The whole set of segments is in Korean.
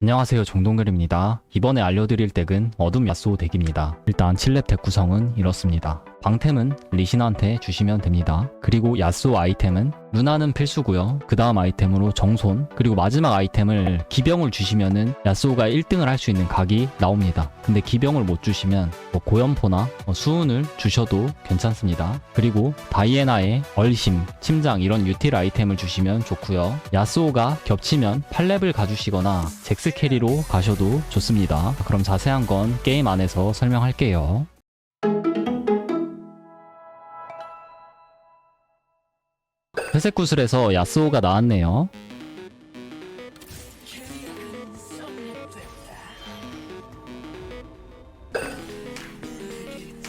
안녕하세요 정동글입니다. 이번에 알려드릴 덱은 어둠 야스오 덱입니다. 일단 7렙 덱 구성은 이렇습니다. 방템은 리신한테 주시면 됩니다. 그리고 야스오 아이템은 루나는 필수고요. 그 다음 아이템으로 정손 그리고 마지막 아이템을 기병을 주시면은 야스오가 1등을 할 수 있는 각이 나옵니다. 근데 기병을 못 주시면 뭐 고연포나 뭐 수운을 주셔도 괜찮습니다. 그리고 다이애나의 얼심, 침장 이런 유틸 아이템을 주시면 좋고요. 야스오가 겹치면 8렙을 가주시거나 잭스 캐리로 가셔도 좋습니다. 그럼 자세한 건 게임 안에서 설명할게요. 회색 구슬에서 야스오가 나왔네요.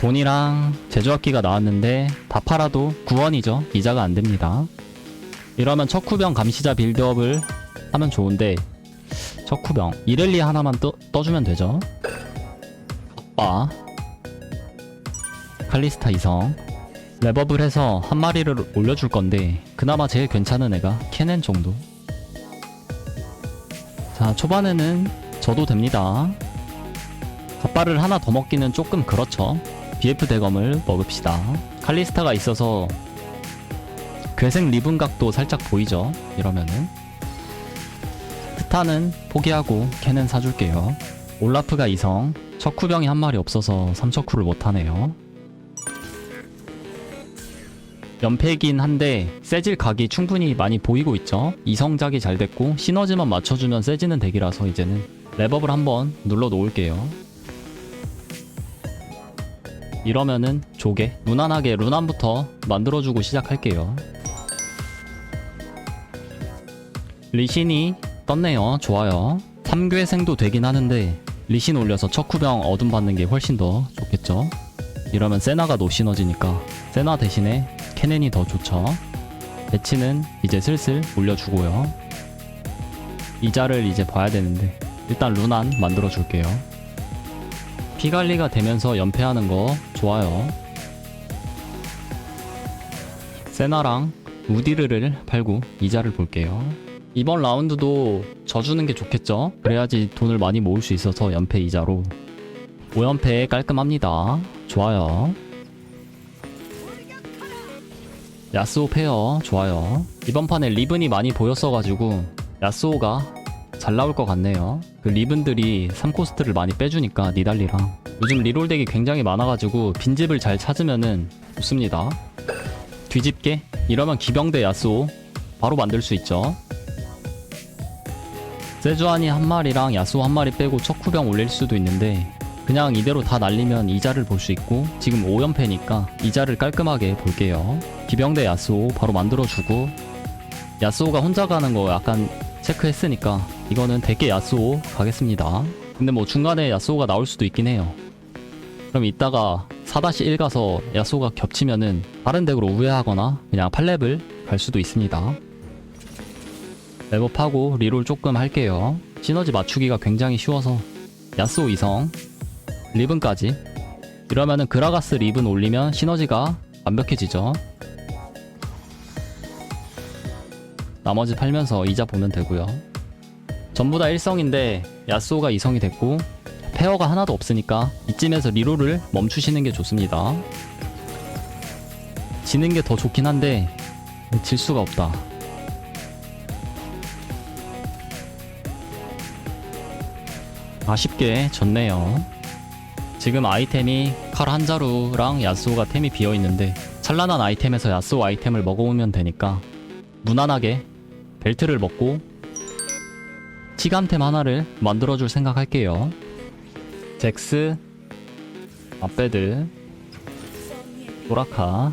돈이랑 제조학기가 나왔는데 다 팔아도 9원이죠. 이자가 안 됩니다. 이러면 척후병 감시자 빌드업을 하면 좋은데 척후병 이렐리 하나만 떠, 떠주면 되죠. 아빠 칼리스타 이성 랩업을 해서 한 마리를 올려줄 건데 그나마 제일 괜찮은 애가 캐넨 정도. 자 초반에는 저도 됩니다. 갓발을 하나 더 먹기는 조금 그렇죠. BF 대검을 먹읍시다. 칼리스타가 있어서 괴생 리븐 각도 살짝 보이죠? 이러면은. 스타는 포기하고 캐넨 사줄게요. 올라프가 이성. 척후병이 한 마리 없어서 3척후를 못하네요 연패긴 한데 세질 각이 충분히 많이 보이고 있죠. 이성작이 잘 됐고 시너지만 맞춰주면 세지는 덱이라서 이제는 랩업을 한번 눌러 놓을게요. 이러면은 조개 무난하게 루난부터 만들어주고 시작할게요. 리신이 떴네요. 좋아요. 3괴생도 되긴 하는데 리신 올려서 척후병 어둠 받는 게 훨씬 더 좋겠죠. 이러면 세나가 노 시너지니까 세나 대신에 캐넨이 더 좋죠. 배치는 이제 슬슬 올려주고요. 이자를 이제 봐야 되는데 일단 루난 만들어 줄게요. 피관리가 되면서 연패하는 거 좋아요. 세나랑 우디르를 팔고 이자를 볼게요. 이번 라운드도 져주는 게 좋겠죠? 그래야지 돈을 많이 모을 수 있어서 연패 이자로 5연패 깔끔합니다. 좋아요. 야스오 페어. 좋아요. 이번 판에 리븐이 많이 보였어가지고 야스오가 잘 나올 것 같네요. 그 리븐들이 3코스트를 많이 빼주니까 니달리랑. 요즘 리롤 덱이 굉장히 많아가지고 빈집을 잘 찾으면은 좋습니다. 뒤집게? 이러면 기병대 야스오 바로 만들 수 있죠. 세주안이 한 마리랑 야스오 한 마리 빼고 척후병 올릴 수도 있는데 그냥 이대로 다 날리면 이자를 볼 수 있고 지금 5연패니까 이자를 깔끔하게 볼게요 기병대 야스오 바로 만들어주고 야스오가 혼자 가는 거 약간 체크했으니까 이거는 대게 야스오 가겠습니다. 근데 뭐 중간에 야스오가 나올 수도 있긴 해요. 그럼 이따가 4-1 가서 야스오가 겹치면은 다른 덱으로 우회하거나 그냥 8렙을 갈 수도 있습니다. 랩업하고 리롤 조금 할게요. 시너지 맞추기가 굉장히 쉬워서. 야스오 이성 리븐까지. 이러면은 그라가스 리븐 올리면 시너지가 완벽해지죠 나머지 팔면서 이자 보면 되고요. 전부 다 일성인데 야스오가 이성이 됐고 페어가 하나도 없으니까 이쯤에서 리롤을 멈추시는 게 좋습니다. 지는 게 더 좋긴 한데 질 수가 없다. 아쉽게 졌네요. 지금 아이템이 칼 한 자루랑 야스오가 템이 비어 있는데 찬란한 아이템에서 야스오 아이템을 먹어오면 되니까 무난하게 벨트를 먹고 치감템 하나를 만들어줄 생각할게요. 잭스, 아베드, 도라카.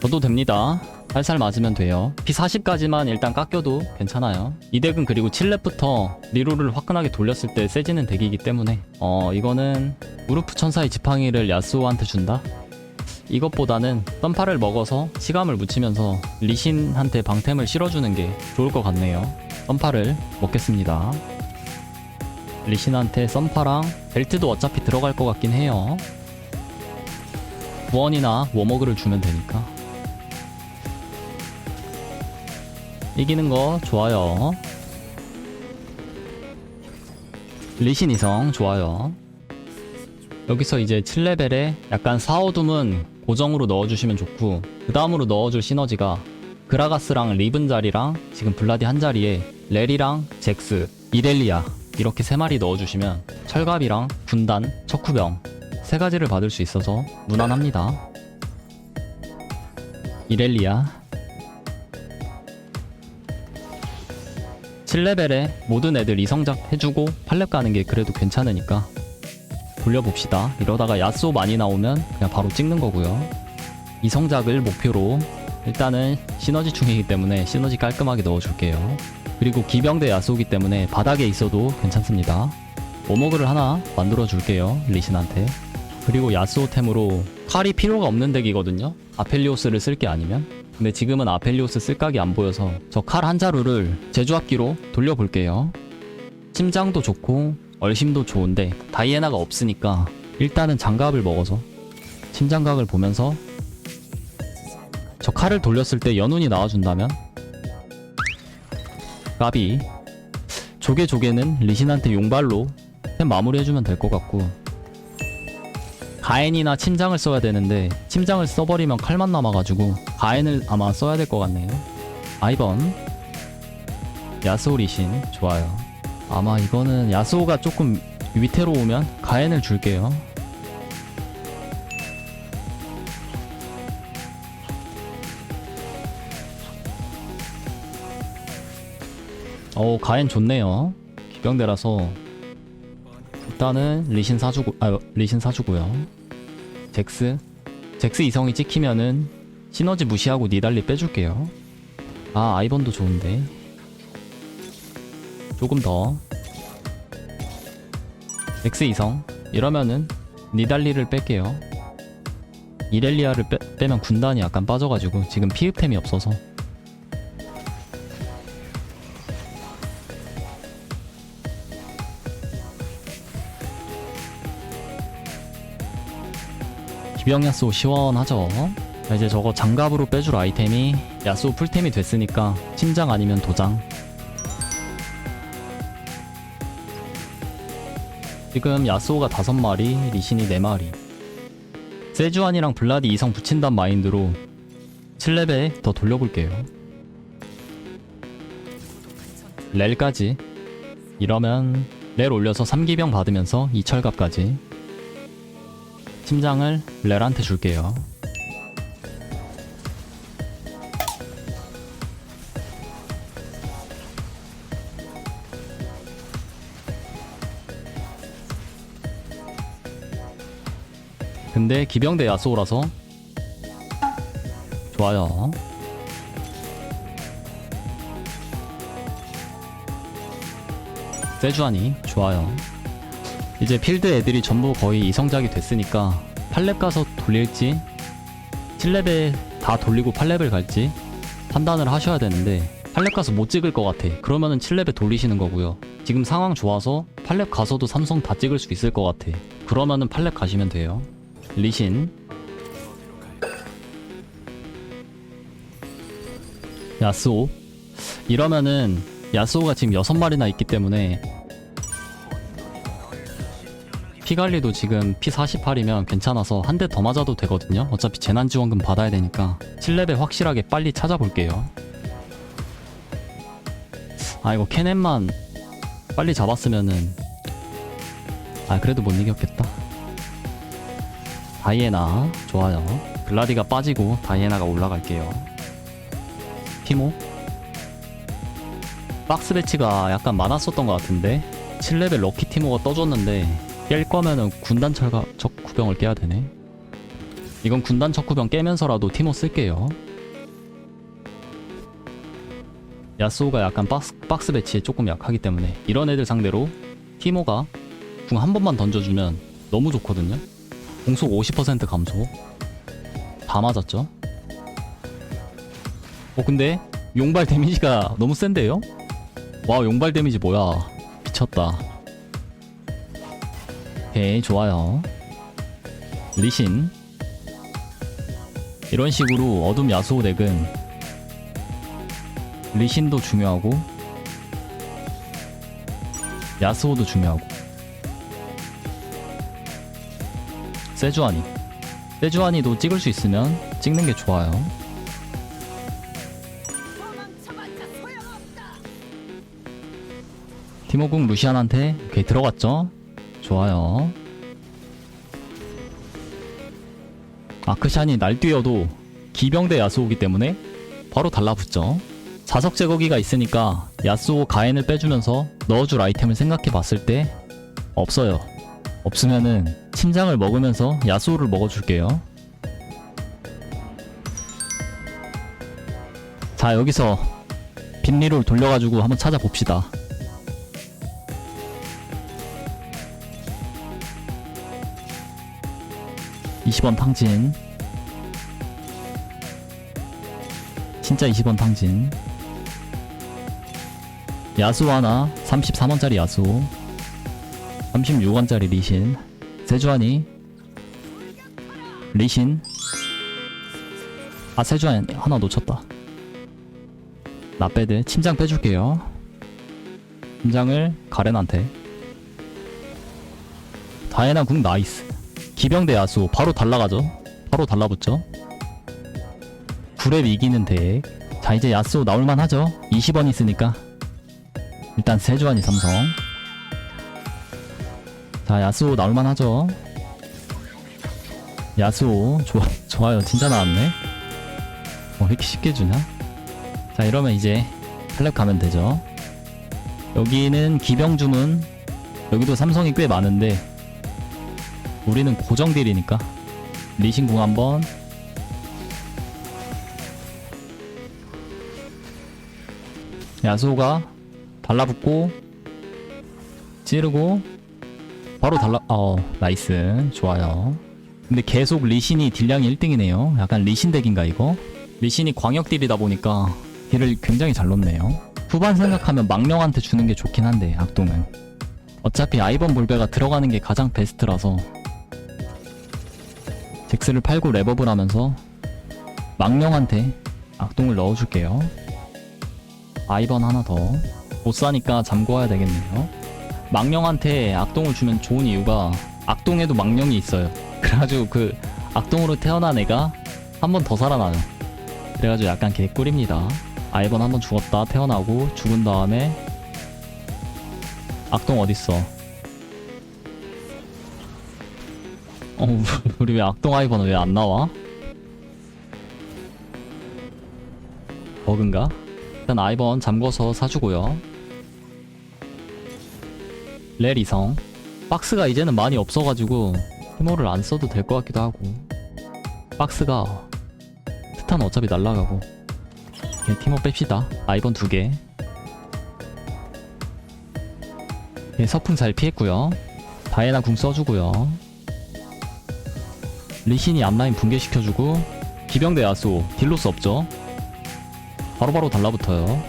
저도 됩니다. 살살 맞으면 돼요. P40까지만 일단 깎여도 괜찮아요. 이 덱은 그리고 7렙부터 리롤을 화끈하게 돌렸을 때 세지는 덱이기 때문에 어 이거는 우르프 천사의 지팡이를 야스오한테 준다? 이것보다는 썬파를 먹어서 시감을 묻히면서 리신한테 방템을 실어주는 게 좋을 것 같네요. 썬파를 먹겠습니다. 리신한테 썬파랑 벨트도 어차피 들어갈 것 같긴 해요. 구원이나 워머그를 주면 되니까. 이기는 거 좋아요. 리신 이성 좋아요. 여기서 이제 7레벨에 약간 사어둠은 고정으로 넣어주시면 좋고 그 다음으로 넣어줄 시너지가 그라가스랑 리븐 자리랑 지금 블라디 한 자리에 레리랑 잭스, 이렐리아 이렇게 세 마리 넣어주시면 철갑이랑 군단, 척후병 세 가지를 받을 수 있어서 무난합니다. 이렐리아 7레벨에 모든 애들 이성작 해주고 8렙 가는 게 그래도 괜찮으니까 돌려봅시다. 이러다가 야쏘 많이 나오면 그냥 바로 찍는 거고요. 이성작을 목표로 일단은 시너지 중이기 때문에 시너지 깔끔하게 넣어줄게요. 그리고 기병대 야쏘기 때문에 바닥에 있어도 괜찮습니다. 오머그를 하나 만들어 줄게요. 리신한테. 그리고 야쏘템으로 칼이 필요가 없는 덱이거든요. 아펠리오스를 쓸 게 아니면. 근데 지금은 아펠리오스 쓸 각이 안 보여서 저 칼 한 자루를 제주악기로 돌려볼게요. 심장도 좋고 얼심도 좋은데 다이애나가 없으니까 일단은 장갑을 먹어서 심장각을 보면서 저 칼을 돌렸을 때 연운이 나와준다면? 까비. 조개 조개는 리신한테 용발로 템 마무리해주면 될 것 같고. 가엔이나 침장을 써야 되는데 침장을 써버리면 칼만 남아가지고 가엔을 아마 써야 될 것 같네요. 아이번. 야스오 리신. 좋아요 아마 이거는 야스오가 조금 위태로 오면 가엔을 줄게요. 어 가엔 좋네요. 기병대라서. 일단은 리신 사주고 아 리신 사주고요. 잭스. 잭스 이성이 찍히면은 시너지 무시하고 니달리 빼줄게요. 아 아이번도 좋은데 조금 더. 잭스 이성. 이러면은 니달리를 뺄게요. 이렐리아를 빼, 빼면 군단이 약간 빠져가지고 지금 피흡템이 없어서. 기병 야쏘 시원하죠? 자, 이제 저거 장갑으로 빼줄 아이템이 야쏘 풀템이 됐으니까 심장 아니면 도장 지금 야쏘가 다섯 마리 리신이 네 마리. 세주안이랑 블라디 이성 붙인단 마인드로 7레벨 더 돌려볼게요. 렐까지. 이러면 렐 올려서 3기병 받으면서 이철갑까지. 심장을 렐한테 줄게요. 근데 기병대 야쏘라서. 좋아요. 세주아니 좋아요. 이제 필드 애들이 전부 거의 이성작이 됐으니까 8렙 가서 돌릴지 7렙에 다 돌리고 8렙을 갈지 판단을 하셔야 되는데 8렙 가서 못 찍을 것 같아. 그러면은 7렙에 돌리시는 거고요. 지금 상황 좋아서 8렙 가서도 삼성 다 찍을 수 있을 것 같아. 그러면은 8렙 가시면 돼요 리신 야스오 이러면은 야스오가 지금 6마리나 있기 때문에 피 관리도 지금 피 48이면 괜찮아서 한 대 더 맞아도 되거든요. 어차피 재난지원금 받아야 되니까 7레벨 확실하게 빨리 찾아볼게요. 아 이거 캐넨만 빨리 잡았으면은 아 그래도 못 이겼겠다. 다이애나 좋아요. 블라디가 빠지고 다이애나가 올라갈게요. 티모 박스 배치가 약간 많았었던 것 같은데 7레벨 럭키 티모가 떠줬는데 깰 거면은 군단 철가 척후병을 깨야 되네. 이건 군단 척후병 깨면서라도 티모 쓸게요. 야스오가 약간 박스, 박스 배치에 조금 약하기 때문에 이런 애들 상대로 티모가 궁 한 번만 던져주면 너무 좋거든요. 공속 50% 감소. 다 맞았죠? 어 근데 용발 데미지가 너무 센데요? 와 용발 데미지 뭐야 미쳤다 오케이 좋아요 리신 이런 식으로 어둠 야수호 덱은 리신도 중요하고 야스오도 중요하고 세주아니 세주아니도 찍을 수 있으면 찍는 게 좋아요. 티모궁 루시안한테 오케이 들어갔죠? 좋아요. 아크샨이 날뛰어도 기병대 야수오기 때문에 바로 달라붙죠. 자석 제거기가 있으니까 야스오 가엔을 빼주면서 넣어줄 아이템을 생각해 봤을 때 없어요. 없으면은 침장을 먹으면서 야스오를 먹어줄게요. 자 여기서 빈리롤 돌려가지고 한번 찾아봅시다. (20원) 탕진 진짜 20원 탕진 야수 하나 33원짜리 야수 36원짜리 리신. 세주안이. 리신. 아 세주안 하나 놓쳤다. 나 빼드. 침장 빼줄게요. 침장을 가렌한테. 다이애나 궁 나이스. 기병대 야수. 바로 달라가죠. 바로 달라붙죠. 9렙 이기는 덱. 자 이제 야스오 나올만 하죠. 20원 있으니까. 일단 세주안이 삼성 자 야스오 나올만 하죠. 야스오 좋아, 좋아요. 진짜 나왔네. 어, 왜 이렇게 쉽게 주냐? 자 이러면 이제 탈렙 가면 되죠. 여기는 기병 주문. 여기도 삼성이 꽤 많은데 우리는 고정 딜이니까. 리신궁 한번. 야수가 달라붙고 찌르고 바로 달라 어 나이스. 좋아요. 근데 계속 리신이 딜량이 1등이네요. 약간 리신 덱인가 이거? 리신이 광역 딜이다 보니까 딜을 굉장히 잘 넣네요. 후반 생각하면 망령한테 주는 게 좋긴 한데 악동은. 어차피 아이번 볼베가 들어가는 게 가장 베스트라서. 잭스를 팔고 랩업을 하면서 망령한테 악동을 넣어줄게요. 아이번 하나 더. 못 사니까 잠궈 와야 되겠네요. 망령한테 악동을 주면 좋은 이유가 악동에도 망령이 있어요. 그래가지고 그 악동으로 태어난 애가 한 번 더 살아나요. 그래가지고 약간 개꿀입니다. 아이번 한번 죽었다 태어나고 죽은 다음에 악동 어딨어? 어 우리 왜 악동 아이번은 왜안 나와? 버그인가? 일단 아이번 잠궈서 사주고요. 레리성 박스가 이제는 많이 없어가지고 티모를 안 써도 될 것 같기도 하고 박스가 스탄 어차피 날라가고 오케이, 티모 뺍시다. 아이번 두 개. 예, 서풍 잘 피했고요. 다이애나 궁 써주고요. 리신이 앞라인 붕괴시켜주고 기병대 야수 딜로스 없죠? 바로바로 달라붙어요.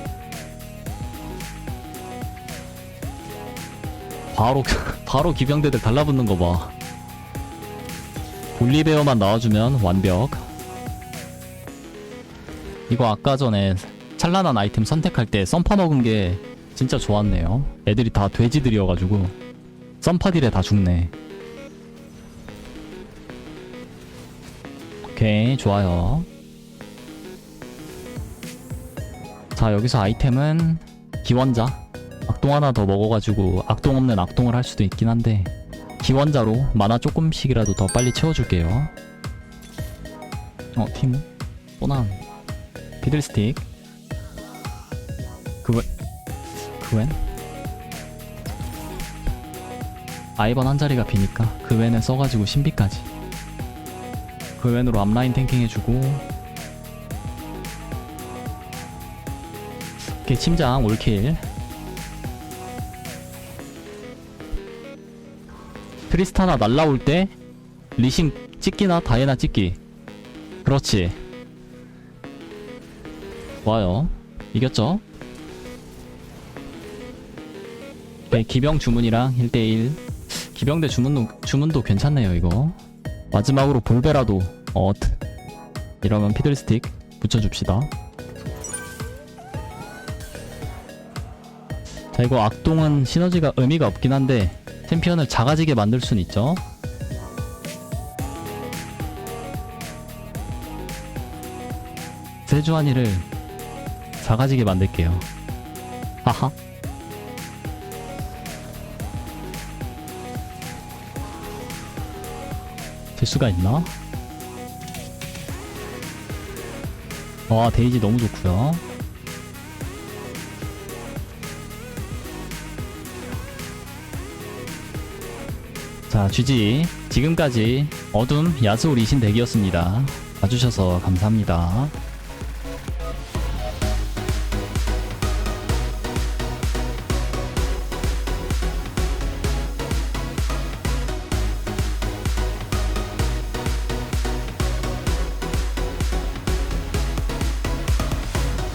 바로 바로 기병대들 달라붙는 거 봐. 볼리베어만 나와주면 완벽. 이거 아까 전에 찬란한 아이템 선택할 때 썬파 먹은 게 진짜 좋았네요. 애들이 다 돼지들이어가지고 썬파딜에 다 죽네. 오케이 좋아요. 자 여기서 아이템은 기원자 악동 하나 더 먹어가지고 악동 없는 악동을 할 수도 있긴 한데 기원자로 만화 조금씩이라도 더 빨리 채워줄게요. 어 팀? 또난 피들스틱. 그웬? 그웬? 아이번 한 자리가 비니까 그웬을 써가지고 신비까지. 그웬으로 앞라인 탱킹 해주고. 오케이 침장 올킬 트리스타나 날라올 때 리신 찍기나 다이애나 찍기. 그렇지. 좋아요. 이겼죠? 네 기병 주문이랑 1대1 기병 대 주문도, 주문도 괜찮네요 이거. 마지막으로 볼베라도 엇. 이러면 피들스틱 붙여줍시다. 자 이거 악동은 시너지가 의미가 없긴 한데 챔피언을 작아지게 만들 순 있죠. 세주환이를 작아지게 만들게요. 하하. 될 수가 있나? 와 데이지 너무 좋구요 자 GG 지금까지 어둠 야스오 리신 덱이었습니다. 봐주셔서 감사합니다.